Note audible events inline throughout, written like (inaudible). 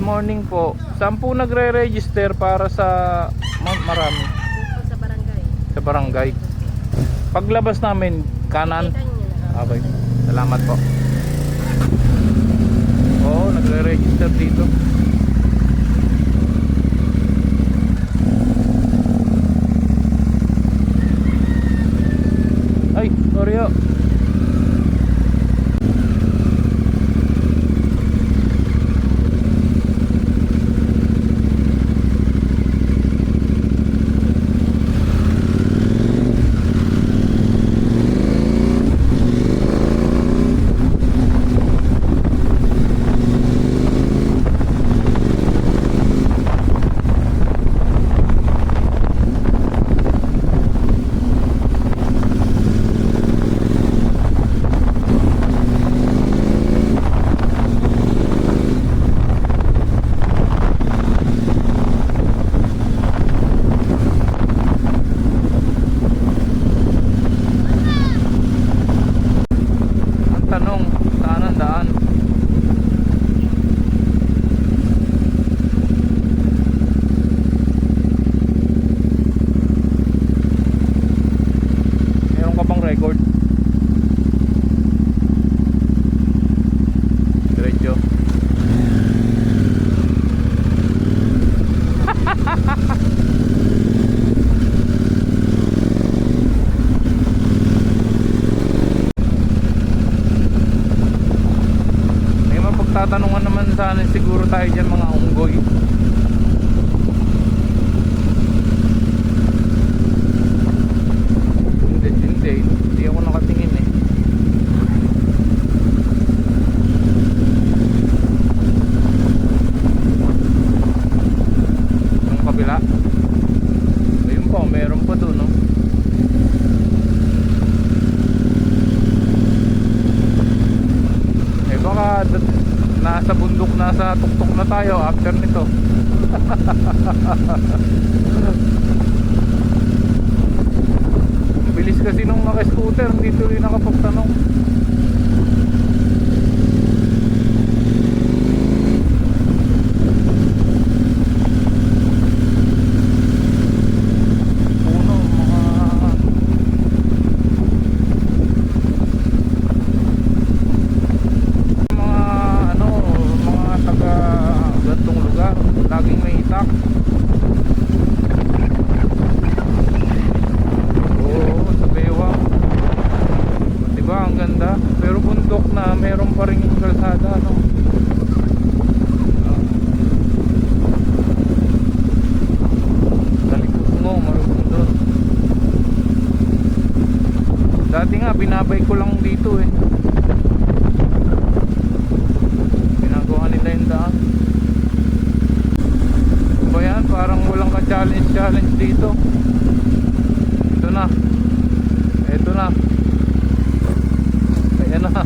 morning po. Saan po nagre-register para sa ma- marami? Dito sa barangay. Sa barangay. Paglabas namin, kanan. Na. Okay. Salamat po. Oo, nagre-register dito. Ay, sorry ho. Nung naka-scooter, hindi tuloy nakapagtanong. Puno, mga mga ano, mga taga gantong lugar, laging may itak. Oo, sa Bewang. Diba, ang ganda. Pero bundok na, meron pa rin kalsada, no? Ah. Sa likod mo, marunong doon. Dati nga, binabay ko lang dito eh. Ginagawa nila yung daan. Ba yan? Parang walang ka-challenge-challenge dito. Ito na. Ito na. Ayan na.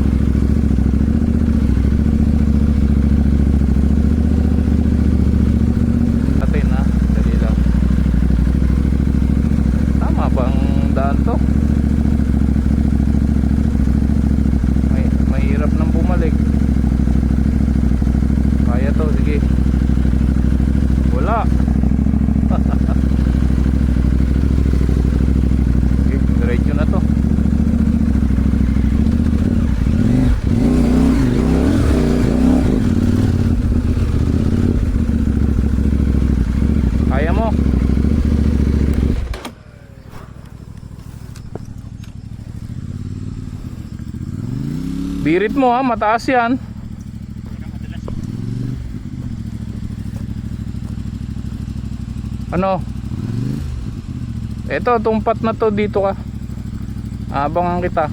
Atin na. Dali lang. Tama bang daan to? May, mahirap nang bumalik. Kaya to, sige. Wala. sige, diretso na to. Kaya mo. Birit mo ha, mataas yan. Ano? Ito, tumpat na to dito ka. Abangan kita.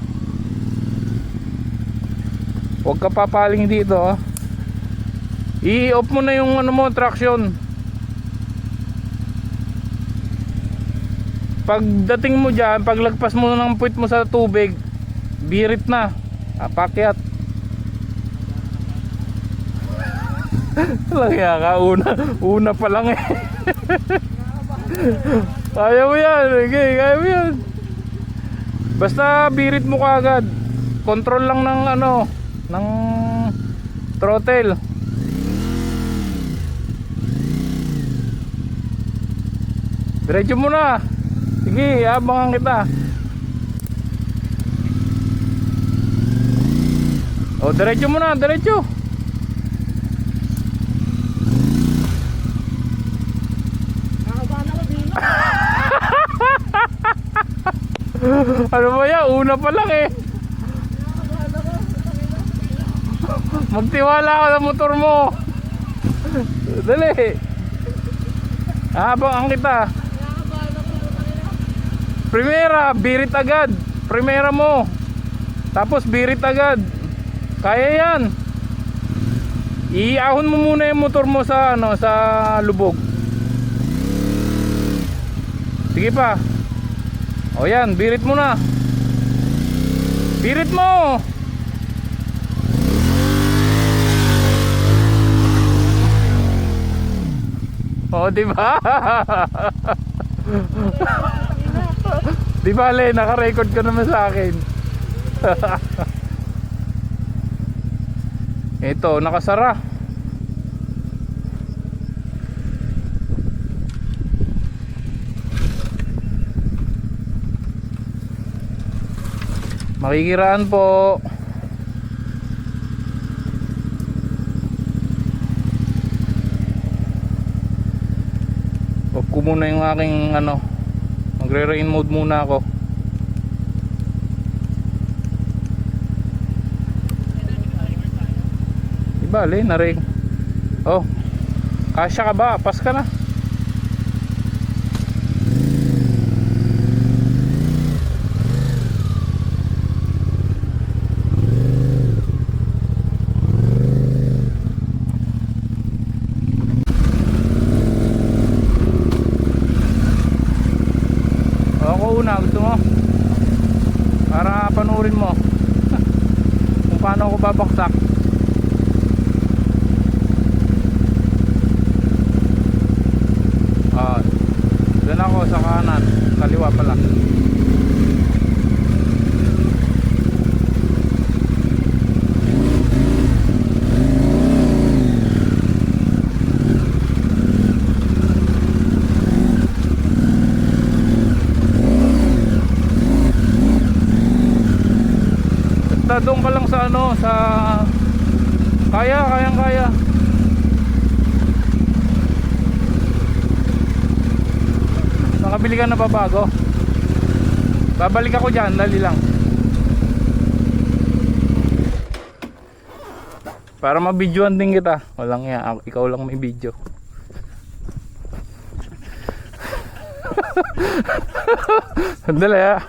Huwag ka papaling dito ha. I-off mo na yung ano mo, traction. Pagdating mo dyan, paglagpas mo ng puwit mo sa tubig, birit na apakyat. Lang yan ka. Una una pa lang eh. Kaya mo yan. Okay, kaya mo yan. Basta birit mo kagad control lang ng ano ng throttle. Diretso mo na sige abangan kita. O, diretso mo na, diretso. (laughs) ano ba yan? Una pa lang eh. Magtiwala ka sa motor mo. Dali. Habang ang kita. Primera, birit agad. Primera mo. Tapos birit agad. Kaya yan. Iahon mo muna yung motor mo sa ano sa lubog. Sige pa. O yan, birit mo na. Birit mo. O, di ba? (laughs) di ba, Le? Naka-record ka naman sa akin. (laughs) Ito, nakasara. Makikiraan po. Off ko muna yung aking ano. Magre-rain mode muna ako. Ibali, naring. Oh. Kasya ka ba? Pas ka na. Ako una, mo? Para panurin mo. (laughs) Kung paano ako babaksak. Ah, doon ako sa kanan, kaliwa pala. Doon ka lang sa ano, sa kaya, kayang kaya. Nakabili ka na ba bago? Babalik ako dyan, dali lang. Para mabidyoan din kita. Walang ya, ako- ikaw lang may video. (laughs) Sandali ah.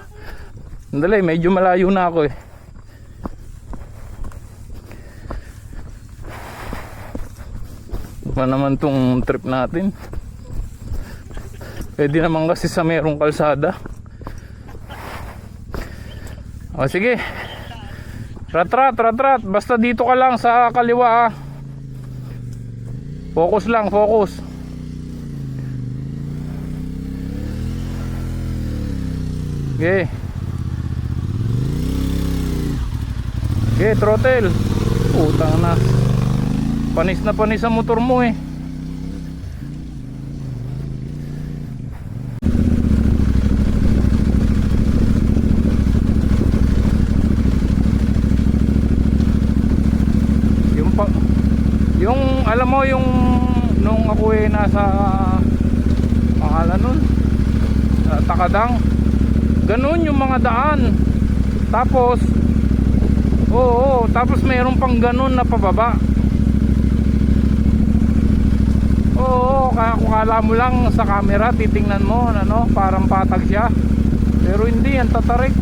Sandali, medyo malayo na ako eh. Pa naman tong trip natin. Pwede naman kasi sa merong kalsada. O sige. Ratrat, ratrat. Basta dito ka lang sa kaliwa ah. Focus lang, focus. Okay. Okay, throttle. Putang na. Panis na panis ang motor mo eh. Yung pa yung alam mo yung nung ako nasa pangalan nun? Takadang. Ganun yung mga daan. Tapos oo, tapos mayroon pang ganun na pababa. Oo kaya kung kala mo lang sa camera titingnan mo ano, parang patag siya. Pero hindi yan tatarik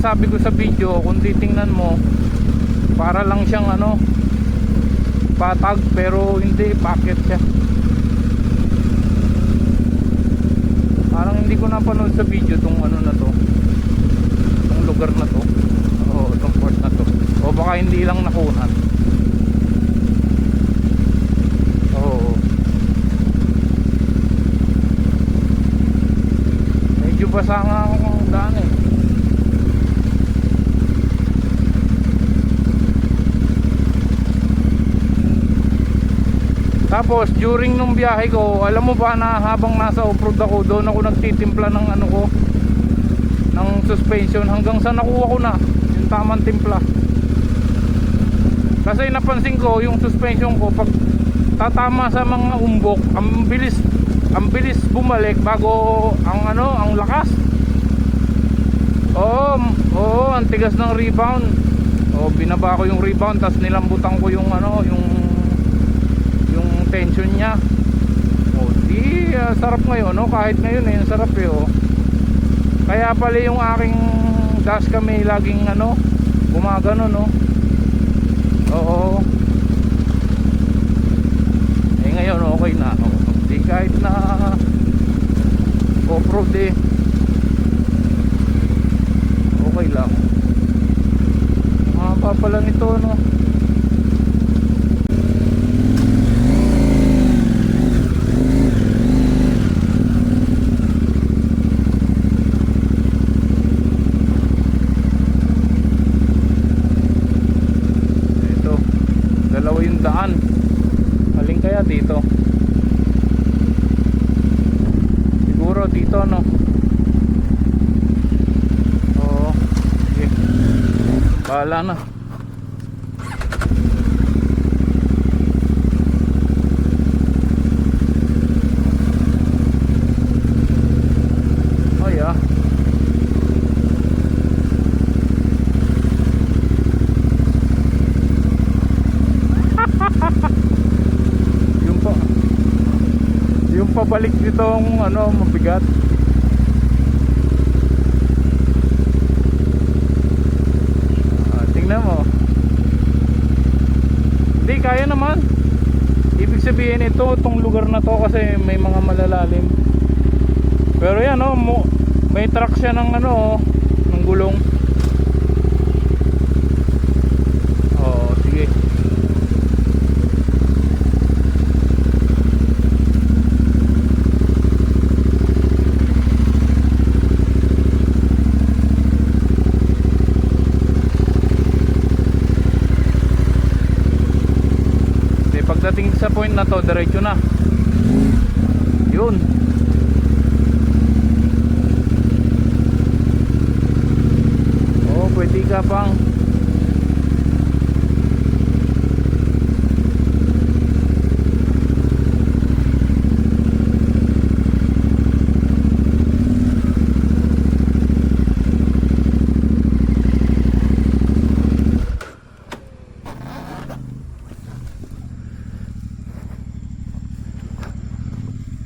Kaya nga sabi ko sa video, kung titingnan mo, para lang siyang ano, patag pero hindi, packet siya. Parang hindi ko napanood sa video tong ano na to. Tong lugar na to. Oo, tong port na to. O baka hindi lang nakunan. Oo. Medyo basa nga akong daan eh. Tapos during nung biyahe ko, alam mo ba na habang nasa off-road ako, doon ako nagtitimpla ng ano ko, ng suspension hanggang sa nakuha ko na yung tamang timpla. Kasi napansin ko yung suspension ko pag tatama sa mga umbok, ang bilis ang bilis bumalik bago ang ano, ang lakas. Oo, oo, ang tigas ng rebound. O binaba ko yung rebound tapos nilambutan ko yung ano, yung tension niya. O di ah, sarap ngayon, no? Kahit ngayon eh, sarap eh, oh. Kaya pala yung aking dash kami laging ano, gumagano, no? Oo. Eh ngayon okay na. Oh. Di kahit na off-road eh. Okay lang. Mahaba pala nito no. Ito. Dalawa yung daan. Alin kaya dito? Siguro dito no. Oo. Sige. Bahala na. Oh yeah. (laughs) yung pa yung pabalik nitong ano mabigat. Ah, tingnan mo. Hindi kaya naman. Ibig sabihin ito itong lugar na to kasi may mga malalalim. Pero yan oh may truck siya ng ano oh, ng gulong oh sige Di pagdating sa point na to, diretso na. Yun. Oh, pwede ka pang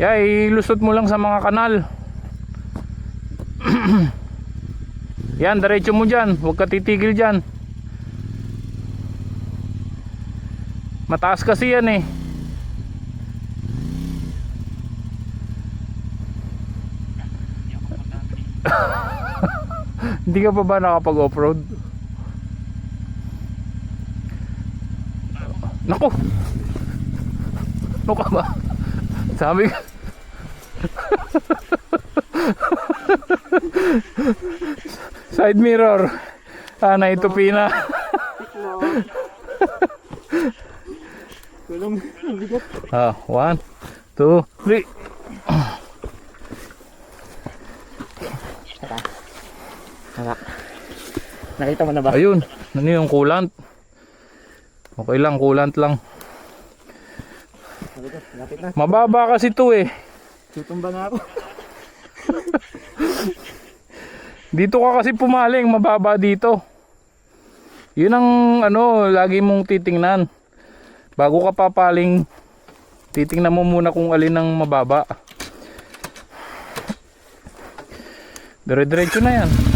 Yeah, ilusot mo lang sa mga kanal. (clears throat) Yan, diretso mo dyan. Huwag ka titigil dyan. Mataas kasi yan eh. (laughs) Hindi ka pa ba nakapag off-road? Nako! Ano ka ba? (laughs) Sabi ko. Side mirror. Ah, naitupi na. Tulong. Ah, one, two, three. Hawak. Nakita mo na ba? Ayun, ano yung coolant? Okay lang, coolant lang. Mababa kasi to eh. Tutumba na ako. (laughs) Dito ka kasi pumaling, mababa dito. Yun ang ano, lagi mong titingnan. Bago ka papaling, titingnan mo muna kung alin ang mababa. Dire-diretso na yan.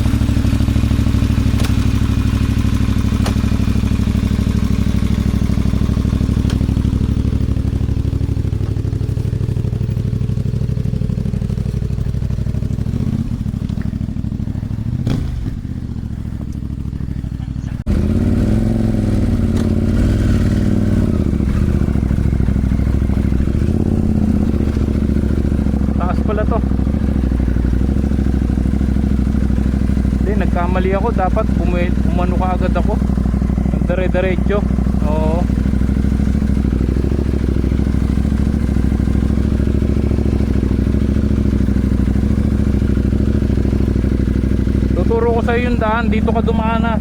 ako dapat bumil, umano ka agad ako. Ang dare-diretso oo. Tuturo ko sa iyo yung daan. Dito ka dumaan na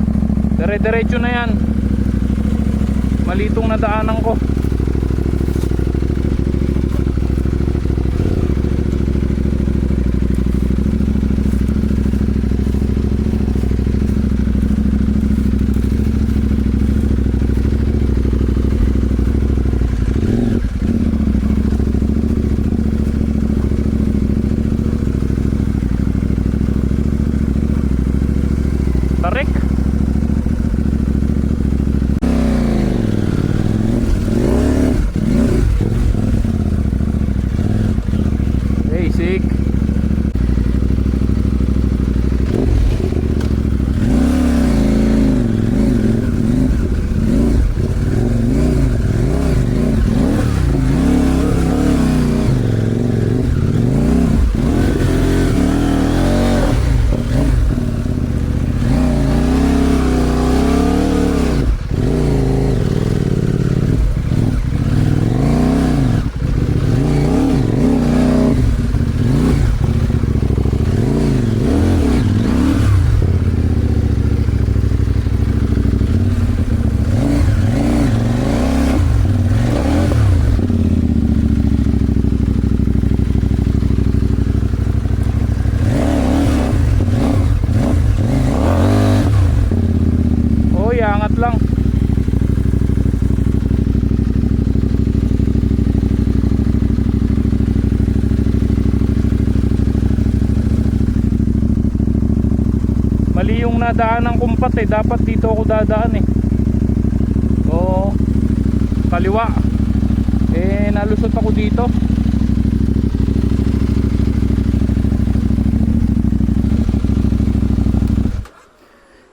dire-diretso na yan. Malitong nadaanan ko. Nadaan ng kumpat eh. Dapat dito ako dadaan eh. Oo. Kaliwa. Eh, nalusot ako dito.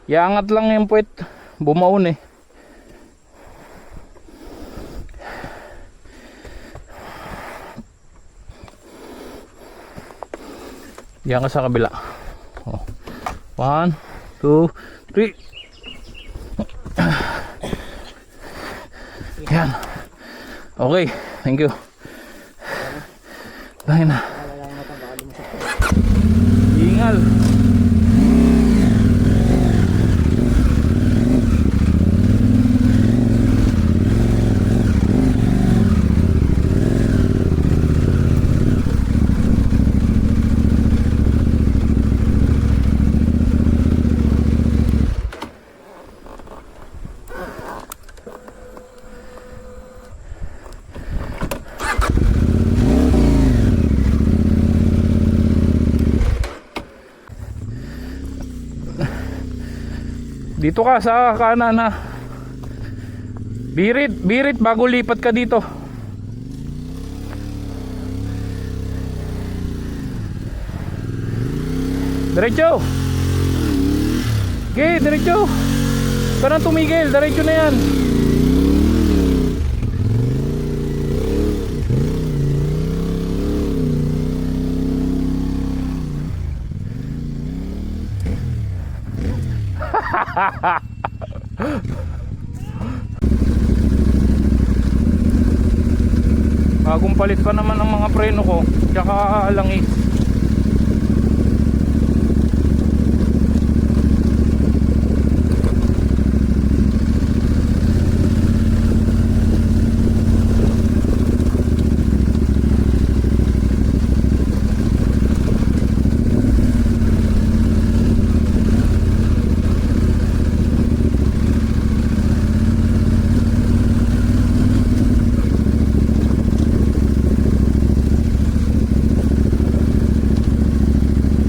Iangat lang yung puwet. Bumaon eh. Yan ka sa kabila. Oh. One, two, three. Yan. Okay, thank you. Dahil na. Dito ka sa kanan ha. Birit, birit bago lipat ka dito. Diretso. Okay, diretso. Parang tumigil, diretso na yan. Palit pa naman ang mga preno ko, tsaka langis.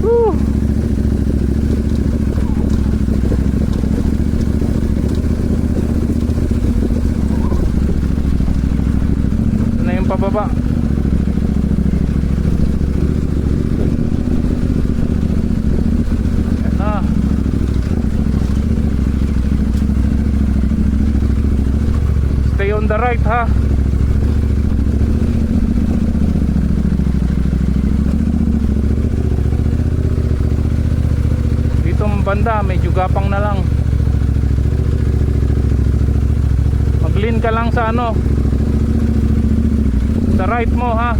Whew. Ito na yung pababa. Ayan na. Stay on the right ha. Ditong banda medyo gapang na lang. Mag-lean ka lang sa ano. Sa right mo ha.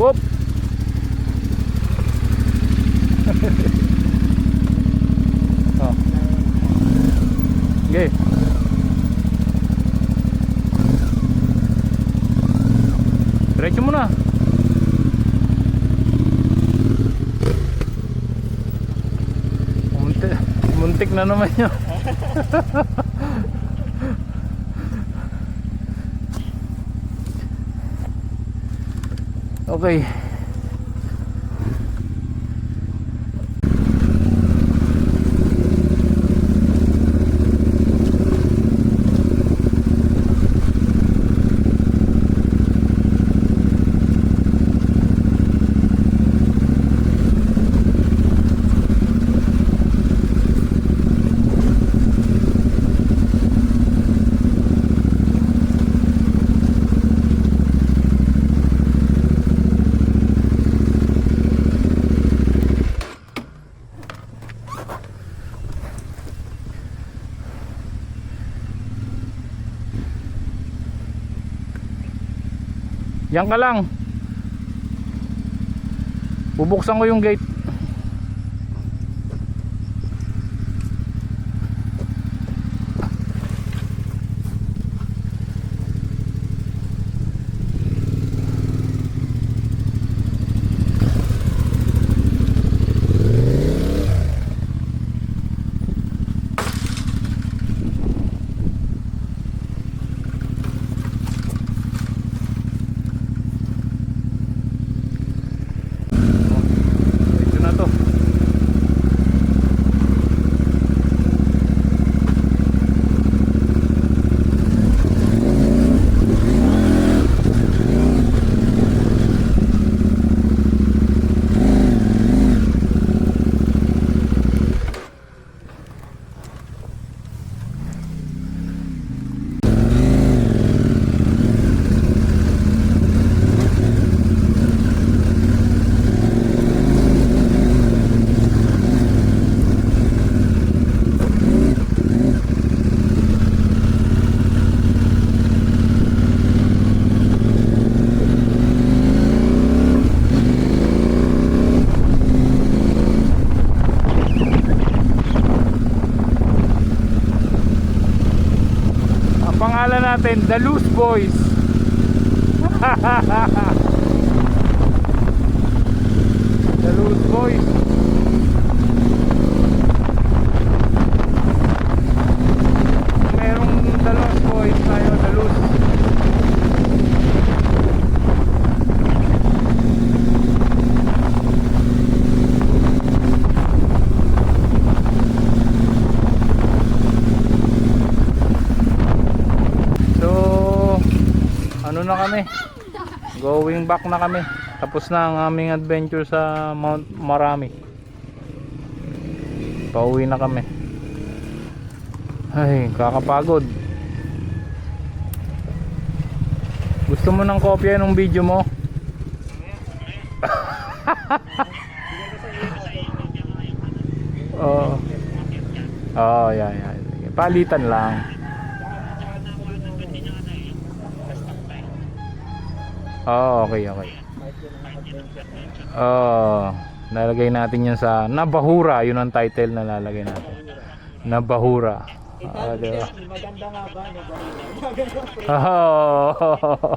Whoop! (laughs) oh. Okay. Diretso mo na. Muntik, muntik na naman yun. (laughs) okay. Yan ka lang. Bubuksan ko yung gate. Ito na to. Ang pangalan natin, The Loose Boys. (laughs) The Loose Boys. Merong The Loose Boys tayo, The Loose. So, ano na kami? Going back na kami. Tapos na ang aming adventure sa Mount Marami. Pauwi na kami. Ay, kakapagod. Gusto mo ng kopya ng video mo? (laughs) Oo. Oh, yeah, yeah. Palitan lang. Oh, okay, okay. Oh, nalagay natin 'yan sa Nabahura, 'yun ang title na lalagay natin. Nabahura. Ah, di ba? Maganda nga ba? (laughs) Oh.